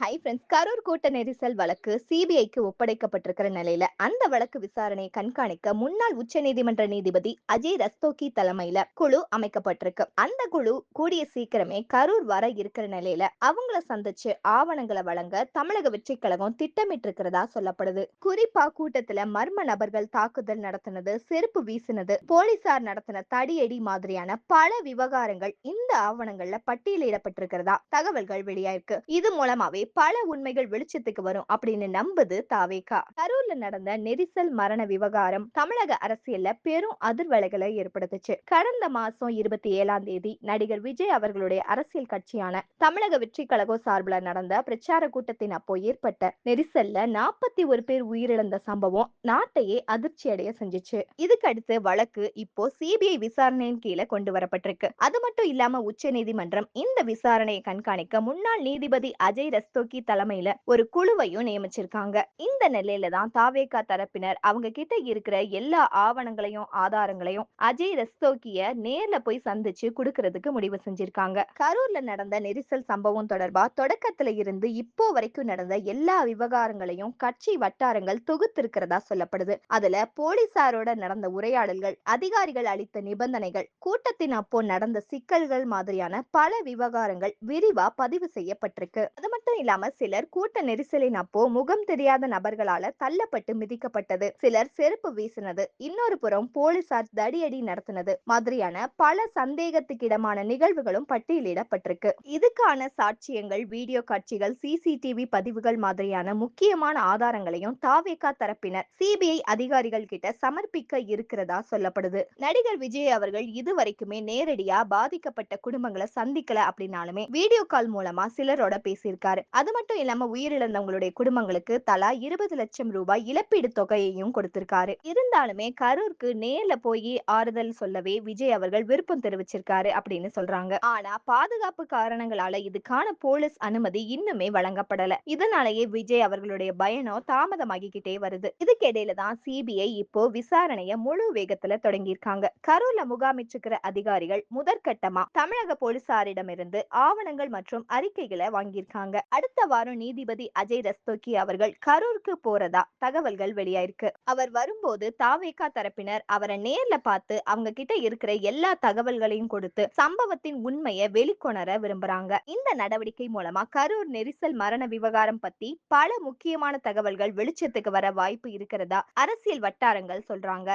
Hi friends Karur கூட்ட நெரிசல் வழக்கு சிபிஐக்கு ஒப்படைக்கப்பட்டிருக்கிற நிலையில அந்த வழக்கு விசாரணையை கண்காணிக்க முன்னாள் உச்சநீதிமன்ற நீதிபதி அஜய் ரஸ்தோகி தலைமையில குழு அமைக்கப்பட்டிருக்கு. அந்த குழு கூடிய சீக்கிரமே கரூர் வர இருக்கிற நிலையில அவங்கள சந்திச்சு ஆவணங்களை வழங்க தமிழக வெற்றி கழகம் திட்டமிட்டு இருக்கிறதா சொல்லப்படுது. குறிப்பா கூட்டத்துல மர்ம நபர்கள் தாக்குதல் நடத்தினது செருப்பு வீசினது போலீசார் நடத்தின தடியடி மாதிரியான பல விவகாரங்கள் இந்த ஆவணங்கள்ல பட்டியலிடப்பட்டிருக்கிறதா தகவல்கள் வெளியாயிருக்கு. இது மூலமாவே பல உண்மைகள் வெளிச்சத்துக்கு வரும் அப்படின்னு நம்புது தாவேகா. கரூர்ல நடந்த நெரிசல் மரண விவகாரம் தமிழக அரசியல்ல பெரும் அதிர்வலைகளை ஏற்படுத்துச்சு. கடந்த மாசம் இருபத்தி ஏழாம் தேதி நடிகர் விஜய் அவர்களுடைய அரசியல் கட்சியான தமிழக வெற்றி கழகம் சார்பில் நடந்த பிரச்சார கூட்டத்தின் அப்போ ஏற்பட்ட நெரிசல்ல நாற்பத்தி ஒரு பேர் உயிரிழந்த சம்பவம் நாட்டையே அதிர்ச்சி அடைய செஞ்சுச்சு. இதுக்கடுத்து வழக்கு இப்போ சிபிஐ விசாரணையின் கீழே கொண்டு வரப்பட்டிருக்கு. அது மட்டும் இல்லாம உச்ச நீதிமன்றம் இந்த விசாரணையை கண்காணிக்க முன்னாள் நீதிபதி அஜய் ரஸ்தோகி தலைமையில ஒரு குழுவையும் நியமிச்சிருக்காங்க. இந்த நிலையில தான் தாவேகா தரப்பினர் அவங்க கிட்ட இருக்கிற எல்லா ஆவணங்களையும் ஆதாரங்களையும் அஜய் ரஸ்தோக்கிய நேர்ல போய் சந்திச்சு கொடுக்கறதுக்கு முடிவு செஞ்சிருக்காங்க. கரூர்ல நடந்த நெரிசல் சம்பவம் தொடர்பா தொடக்கத்துல இருந்து இப்போ வரைக்கும் நடந்த எல்லா விவகாரங்களையும் கட்சி வட்டாரங்கள் தொகுத்திருக்கிறதா சொல்லப்படுது. அதுல போலீசாரோட நடந்த உரையாடல்கள் அதிகாரிகள் அளித்த நிபந்தனைகள் கூட்டத்தின் அப்போ நடந்த சிக்கல்கள் மாதிரியான பல விவகாரங்கள் விரிவா பதிவு செய்யப்பட்டிருக்கு. அது மட்டும் இல்லாம சிலர் கூட்ட நெரிசலின் அப்போ முகம் தெரியாத நபர்களால தள்ளப்பட்டு மிதிக்கப்பட்டது. சிலர் செருப்பு வீசினது. இன்னொரு புறம் போலீசார் தடியடி நடத்தினது மாதிரியான பல சந்தேகத்துக்கிடமான நிகழ்வுகளும் பட்டியலிடப்பட்டிருக்கு. இதுக்கான சாட்சியங்கள் வீடியோ காட்சிகள் சிசிடிவி பதிவுகள் மாதிரியான முக்கியமான ஆதாரங்களையும் தாவேகா தரப்பினர் சிபிஐ அதிகாரிகள் கிட்ட சமர்ப்பிக்க இருக்கிறதா சொல்லப்படுது. நடிகர் விஜய் அவர்கள் இதுவரைக்குமே நேரடியா பாதிக்கப்பட்ட குடும்பங்களை சந்திக்கல அப்படின்னாலுமே வீடியோ கால் மூலமா சிலரோட பேசியிருக்காரு. அது மட்டும் இல்லாம உயிரிழந்தவங்களுடைய குடும்பங்களுக்கு தலா இருபது லட்சம் ரூபாய் இழப்பீடு தொகையையும் கொடுத்திருக்காரு. இருந்தாலுமே கரூருக்கு நேர்ல போய் ஆறுதல் சொல்லவே விஜய் அவர்கள் விருப்பம் தெரிவிச்சிருக்காரு அப்படின்னு சொல்றாங்க. ஆனா பாதுகாப்பு காரணங்களால இதுக்கான போலீஸ் அனுமதி இன்னுமே வழங்கப்படல. இதனாலேயே விஜய் அவர்களுடைய பயணம் தாமதமாகிக்கிட்டே வருது. இதுக்கிடையில தான் சிபிஐ இப்போ விசாரணைய முழு வேகத்துல தொடங்கியிருக்காங்க. கரூர்ல முகாமிட்டிருக்கிற அதிகாரிகள் முதற்கட்டமா தமிழக போலீசாரிடமிருந்து ஆவணங்கள் மற்றும் அறிக்கைகளை வாங்கியிருக்காங்க. அடுத்த வாரம் நீதிபதி அஜய் ரஸ்தோகி அவர்கள் கரூருக்கு போறதா தகவல்கள் வெளியாயிருக்கு. அவர் வரும்போது தாவேகா தரப்பினர் அவரை நேர்ல பார்த்து அவங்க கிட்ட இருக்கிற எல்லா தகவல்களையும் கொடுத்து சம்பவத்தின் உண்மையை வெளிக்கொணர விரும்புறாங்க. இந்த நடவடிக்கை மூலமா கரூர் நெரிசல் மரண விவகாரம் பத்தி பல முக்கியமான தகவல்கள் வெளிச்சத்துக்கு வர வாய்ப்பு இருக்கிறதா அரசியல் வட்டாரங்கள் சொல்றாங்க.